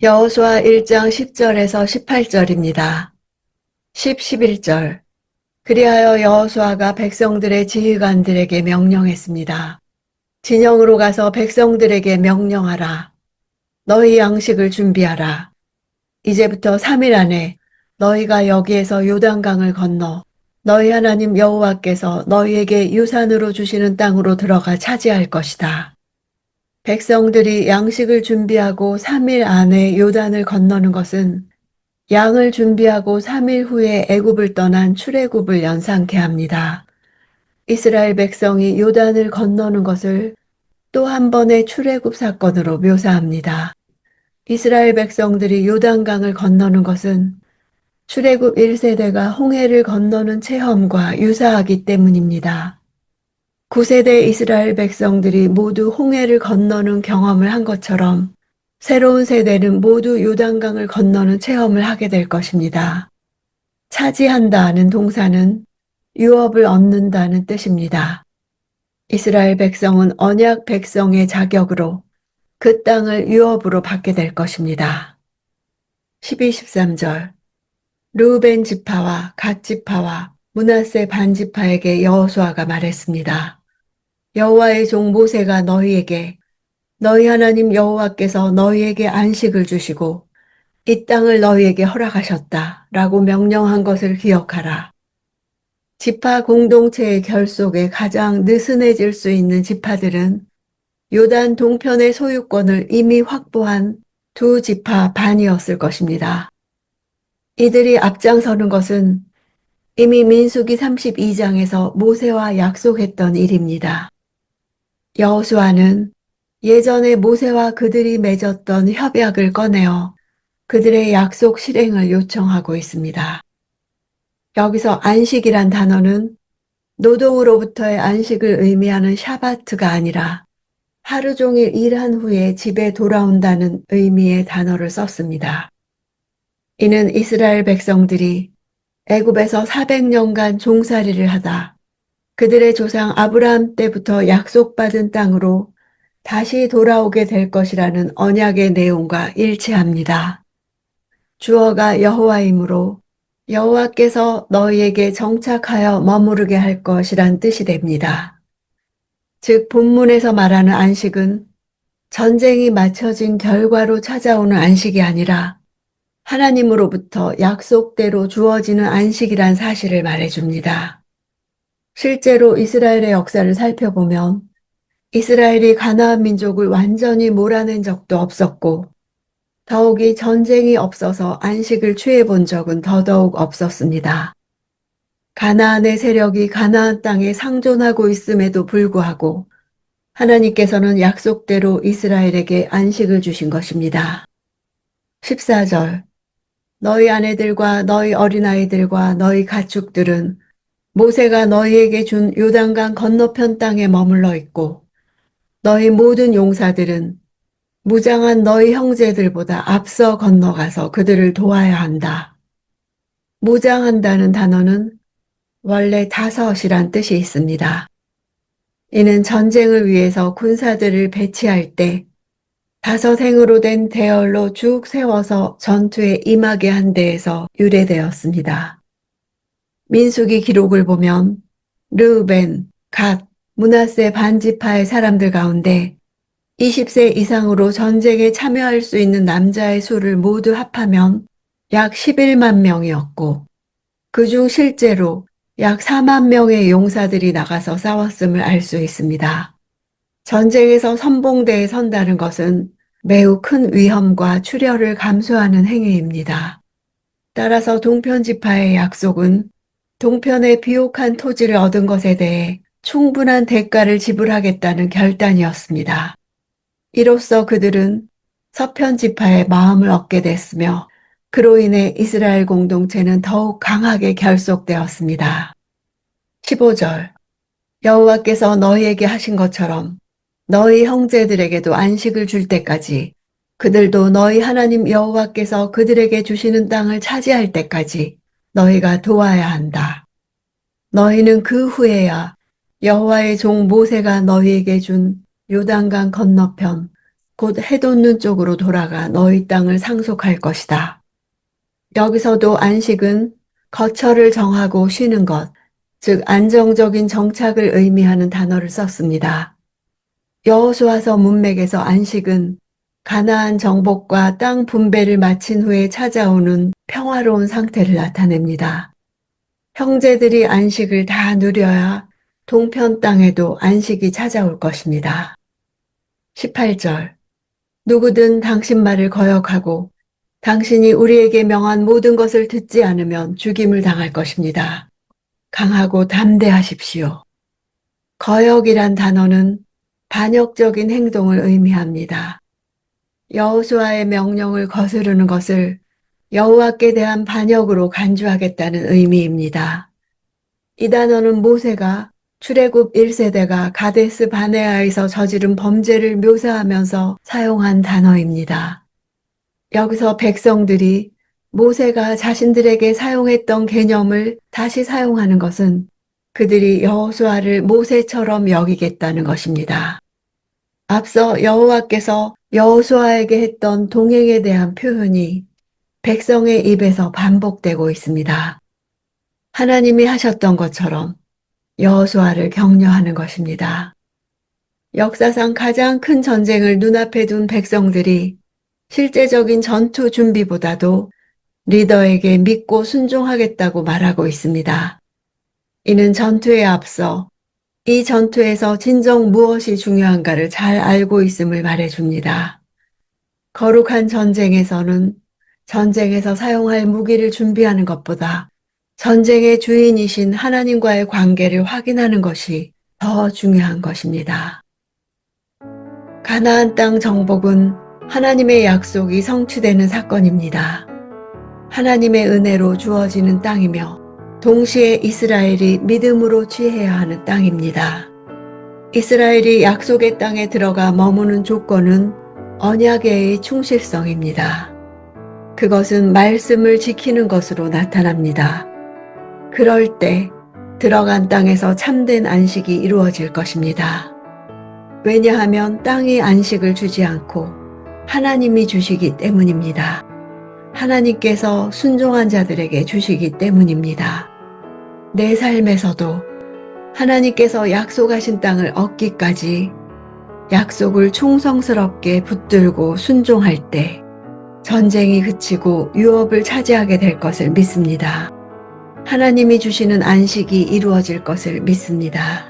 여호수아 1장 10절에서 18절입니다. 10, 11절 그리하여 여호수아가 백성들의 지휘관들에게 명령했습니다. 진영으로 가서 백성들에게 명령하라. 너희 양식을 준비하라. 이제부터 3일 안에 너희가 여기에서 요단강을 건너 너희 하나님 여호와께서 너희에게 유산으로 주시는 땅으로 들어가 차지할 것이다. 백성들이 양식을 준비하고 3일 안에 요단을 건너는 것은 양을 준비하고 3일 후에 애굽을 떠난 출애굽을 연상케 합니다. 이스라엘 백성이 요단을 건너는 것을 또 한 번의 출애굽 사건으로 묘사합니다. 이스라엘 백성들이 요단강을 건너는 것은 출애굽 1세대가 홍해를 건너는 체험과 유사하기 때문입니다. 9세대 이스라엘 백성들이 모두 홍해를 건너는 경험을 한 것처럼 새로운 세대는 모두 요단강을 건너는 체험을 하게 될 것입니다. 차지한다는 동사는 유업을 얻는다는 뜻입니다. 이스라엘 백성은 언약 백성의 자격으로 그 땅을 유업으로 받게 될 것입니다. 12, 13절 루벤 지파와 갓 지파와 문하세 반 지파에게 여호수아가 말했습니다. 여호와의 종 모세가 너희에게 너희 하나님 여호와께서 너희에게 안식을 주시고 이 땅을 너희에게 허락하셨다 라고 명령한 것을 기억하라. 지파 공동체의 결속에 가장 느슨해질 수 있는 지파들은 요단 동편의 소유권을 이미 확보한 두 지파 반이었을 것입니다. 이들이 앞장서는 것은 이미 민수기 32장에서 모세와 약속했던 일입니다. 여호수아는 예전에 모세와 그들이 맺었던 협약을 꺼내어 그들의 약속 실행을 요청하고 있습니다. 여기서 안식이란 단어는 노동으로부터의 안식을 의미하는 샤바트가 아니라 하루 종일 일한 후에 집에 돌아온다는 의미의 단어를 썼습니다. 이는 이스라엘 백성들이 애굽에서 400년간 종살이를 하다 그들의 조상 아브라함 때부터 약속받은 땅으로 다시 돌아오게 될 것이라는 언약의 내용과 일치합니다. 주어가 여호와이므로 여호와께서 너희에게 정착하여 머무르게 할 것이란 뜻이 됩니다. 즉 본문에서 말하는 안식은 전쟁이 마쳐진 결과로 찾아오는 안식이 아니라 하나님으로부터 약속대로 주어지는 안식이란 사실을 말해줍니다. 실제로 이스라엘의 역사를 살펴보면 이스라엘이 가나안 민족을 완전히 몰아낸 적도 없었고 더욱이 전쟁이 없어서 안식을 취해 본 적은 더더욱 없었습니다. 가나안의 세력이 가나안 땅에 상존하고 있음에도 불구하고 하나님께서는 약속대로 이스라엘에게 안식을 주신 것입니다. 14절 너희 아내들과 너희 어린아이들과 너희 가축들은 모세가 너희에게 준 요단강 건너편 땅에 머물러 있고 너희 모든 용사들은 무장한 너희 형제들보다 앞서 건너가서 그들을 도와야 한다. 무장한다는 단어는 원래 다섯이란 뜻이 있습니다. 이는 전쟁을 위해서 군사들을 배치할 때 다섯 행으로 된 대열로 쭉 세워서 전투에 임하게 한 데에서 유래되었습니다. 민수기 기록을 보면 르벤, 갓, 문하세 반지파의 사람들 가운데 20세 이상으로 전쟁에 참여할 수 있는 남자의 수를 모두 합하면 약 11만 명이었고 그중 실제로 약 4만 명의 용사들이 나가서 싸웠음을 알 수 있습니다. 전쟁에서 선봉대에 선다는 것은 매우 큰 위험과 출혈을 감수하는 행위입니다. 따라서 동편 지파의 약속은 동편의 비옥한 토지를 얻은 것에 대해 충분한 대가를 지불하겠다는 결단이었습니다. 이로써 그들은 서편 지파의 마음을 얻게 됐으며 그로 인해 이스라엘 공동체는 더욱 강하게 결속되었습니다. 15절 여호와께서 너희에게 하신 것처럼 너희 형제들에게도 안식을 줄 때까지 그들도 너희 하나님 여호와께서 그들에게 주시는 땅을 차지할 때까지 너희가 도와야 한다. 너희는 그 후에야 여호와의 종 모세가 너희에게 준 요단강 건너편 곧 해돋는 쪽으로 돌아가 너희 땅을 상속할 것이다. 여기서도 안식은 거처를 정하고 쉬는 것, 즉 안정적인 정착을 의미하는 단어를 썼습니다. 여호수아서 문맥에서 안식은 가나안 정복과 땅 분배를 마친 후에 찾아오는 평화로운 상태를 나타냅니다. 형제들이 안식을 다 누려야 동편 땅에도 안식이 찾아올 것입니다. 18절 누구든 당신 말을 거역하고 당신이 우리에게 명한 모든 것을 듣지 않으면 죽임을 당할 것입니다. 강하고 담대하십시오. 거역이란 단어는 반역적인 행동을 의미합니다. 여호수아의 명령을 거스르는 것을 여호와께 대한 반역으로 간주하겠다는 의미입니다. 이 단어는 모세가 출애굽 1세대가 가데스 바네아에서 저지른 범죄를 묘사하면서 사용한 단어입니다. 여기서 백성들이 모세가 자신들에게 사용했던 개념을 다시 사용하는 것은 그들이 여호수아를 모세처럼 여기겠다는 것입니다. 앞서 여호와께서 여호수아에게 했던 동행에 대한 표현이 백성의 입에서 반복되고 있습니다. 하나님이 하셨던 것처럼 여호수아를 격려하는 것입니다. 역사상 가장 큰 전쟁을 눈앞에 둔 백성들이 실제적인 전투 준비보다도 리더에게 믿고 순종하겠다고 말하고 있습니다. 이는 전투에 앞서 이 전투에서 진정 무엇이 중요한가를 잘 알고 있음을 말해줍니다. 거룩한 전쟁에서는 전쟁에서 사용할 무기를 준비하는 것보다 전쟁의 주인이신 하나님과의 관계를 확인하는 것이 더 중요한 것입니다. 가나안 땅 정복은 하나님의 약속이 성취되는 사건입니다. 하나님의 은혜로 주어지는 땅이며 동시에 이스라엘이 믿음으로 취해야 하는 땅입니다. 이스라엘이 약속의 땅에 들어가 머무는 조건은 언약의 충실성입니다. 그것은 말씀을 지키는 것으로 나타납니다. 그럴 때 들어간 땅에서 참된 안식이 이루어질 것입니다. 왜냐하면 땅이 안식을 주지 않고 하나님이 주시기 때문입니다. 하나님께서 순종한 자들에게 주시기 때문입니다. 내 삶에서도 하나님께서 약속하신 땅을 얻기까지 약속을 충성스럽게 붙들고 순종할 때 전쟁이 그치고 유업을 차지하게 될 것을 믿습니다. 하나님이 주시는 안식이 이루어질 것을 믿습니다.